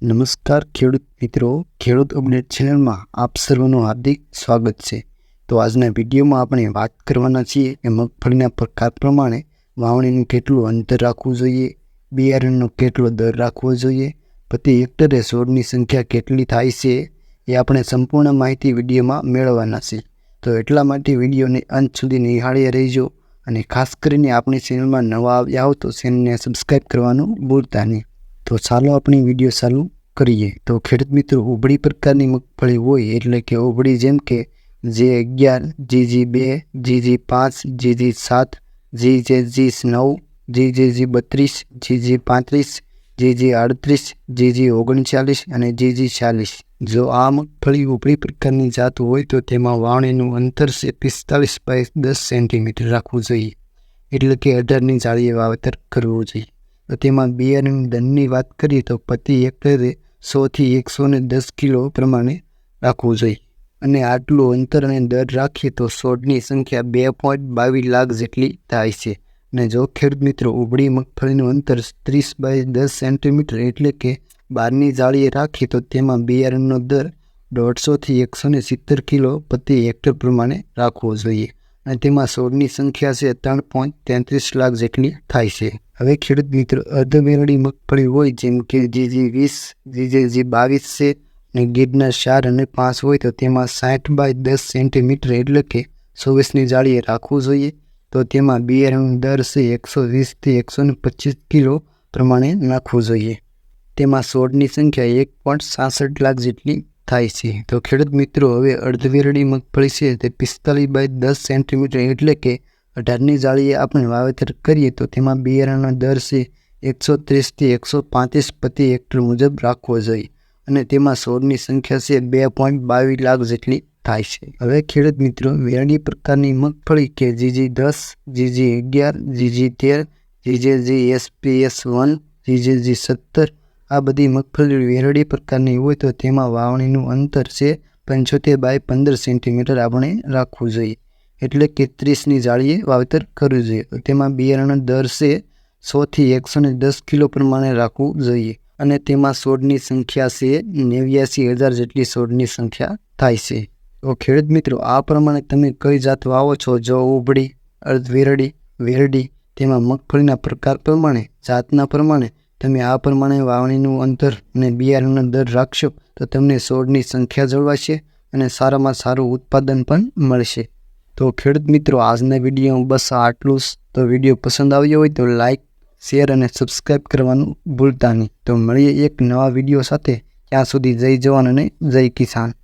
નમસ્કાર ખેડૂત મિત્રો. ખેડૂત અપડેટ ચેનલમાં આપ સર્વનું હાર્દિક સ્વાગત છે. તો આજના વિડીયોમાં આપણે વાત કરવાના છીએ કે મગફળીના પ્રકાર પ્રમાણે વાવણીનું કેટલું અંતર રાખવું જોઈએ, બિયારણનો કેટલો દર રાખવો જોઈએ, પ્રતિ હેક્ટરે છોડની સંખ્યા કેટલી થાય છે, એ આપણે સંપૂર્ણ માહિતી વિડીયોમાં મેળવવાના છે તો એટલા માટે વિડીયોને અંત સુધી નિહાળી રહીજો અને ખાસ કરીને આપણી ચેનલમાં નવા આવ્યા હો તો ચેનલને સબસ્ક્રાઈબ કરવાનું ભૂલતા નહીં. તો ચાલો આપણે વીડિયો ચાલુ કરીએ. તો ખેડૂત મિત્રો ઉભળી પ્રકારની મગફળી હોય એટલે કે ઉભળી જેમ કે જે અગિયાર, જીજી બે, જીજી પાંચ, જીજી સાત જી જે જી નવ જી જે જી બત્રીસ, જીજી પાંત્રીસ જી જી અડત્રીસ જી જીજી ઓગણચાલીસ અને જીજી ચાલીસ. જો આ મગફળી ઉપરી પ્રકારની જાત હોય તો તેમાં વાવણીનું અંતર છે પિસ્તાલીસ બાય દસ સેન્ટીમીટર રાખવું જોઈએ. એટલે કે અઢારની જાળીએ વાવેતર કરવું જોઈએ. તો તેમાં બિયારણ દંડની વાત કરીએ તો પ્રતિ હેક્ટરે સોથી એકસો ને દસ કિલો પ્રમાણે રાખવું જોઈએ. અને આટલું અંતર અને દર રાખીએ તો છોડની સંખ્યા બે પોઈન્ટ બાવીસ લાખ જેટલી થાય છે. અને જો ખેડૂત મિત્રો ઉભળી મગફળીનું અંતર ત્રીસ બાય દસ સેન્ટીમીટર એટલે કે બારની જાળીએ રાખીએ તો તેમાં બિયારણનો દર દોઢસોથી એકસો ને સિત્તેર કિલો પ્રતિ હેક્ટર પ્રમાણે રાખવો જોઈએ. અને તેમાં છોડની સંખ્યા છે ત્રણ પોઈન્ટ તેત્રીસ લાખ જેટલી થાય છે. હવે ખેડૂત મિત્રો અર્ધમેરડી મગફળી હોય જેમ કે જીજી વીસ જીજે જી બાવીસ છે અને ગીરના ચાર અને પાંચ હોય તો તેમાં સાઠ બાય દસ સેન્ટીમીટર એટલે કે ચોવીસની જાળીએ રાખવું જોઈએ. તો તેમાં બિયારણનો દર છે એકસો વીસથી એકસો ને પચીસ કિલો પ્રમાણે નાખવું જોઈએ. તેમાં છોડની સંખ્યા એક પોઈન્ટ સાસઠ લાખ જેટલી થાય છે. તો ખેડૂત મિત્રો, હવે અડધવેરડી મગફળી છે તે પિસ્તાલીસ બાય દસ સેન્ટીમીટર એટલે કે અઢારની જાળીએ આપણે વાવેતર કરીએ તો તેમાં બિયારણનો દર છે એકસો ત્રીસથી એકસો પાંત્રીસ પ્રતિ હેક્ટર મુજબ રાખવો જોઈએ. અને તેમાં છોડની સંખ્યા છે બે પોઈન્ટ બાવીસ લાખ જેટલી થાય છે. હવે ખેડૂત મિત્રો, વેરણી પ્રકારની મગફળી કે જીજી દસ, જીજી અગિયાર, જીજી તેર, GJ G SPS one, GJ G સત્તર આ બધી મગફળી વેરડી પ્રકારની હોય તો તેમાં વાવણીનું અંતર છે પંચોતેર બાય પંદર સેન્ટીમીટર આપણે રાખવું જોઈએ. એટલે કે ત્રીસની જાળીએ વાવેતર કરવું જોઈએ. તેમાં બિયારણ દર છે સોથી એકસો ને દસ કિલો પ્રમાણે રાખવું જોઈએ. અને તેમાં છોડની સંખ્યા છે નેવ્યાસી હજાર જેટલી છોડની સંખ્યા થાય છે. તો ખેડૂત મિત્રો, આ પ્રમાણે તમે કઈ જાત વાવો છો? જો ઉભળી અર્ધ વેરડી વેરડી, તેમાં મગફળીના પ્રકાર પ્રમાણે, જાતના પ્રમાણે તમે આ પ્રમાણે વાવણીનું અંતર અને બિયારણનો દર રાખશો, તો તમને છોડની સંખ્યા જળવાશે અને સારામાં સારું ઉત્પાદન પણ મળશે. તો ખેડૂત મિત્રો, આજના વિડીયોમાં બસ આટલું જ. તો વીડિયો પસંદ આવ્યો હોય તો લાઇક શેર અને સબસ્ક્રાઈબ કરવાનું ભૂલતા નહીં. તો મળીએ એક નવા વીડિયો સાથે. ત્યાં સુધી જય જવાન અને જય કિસાન.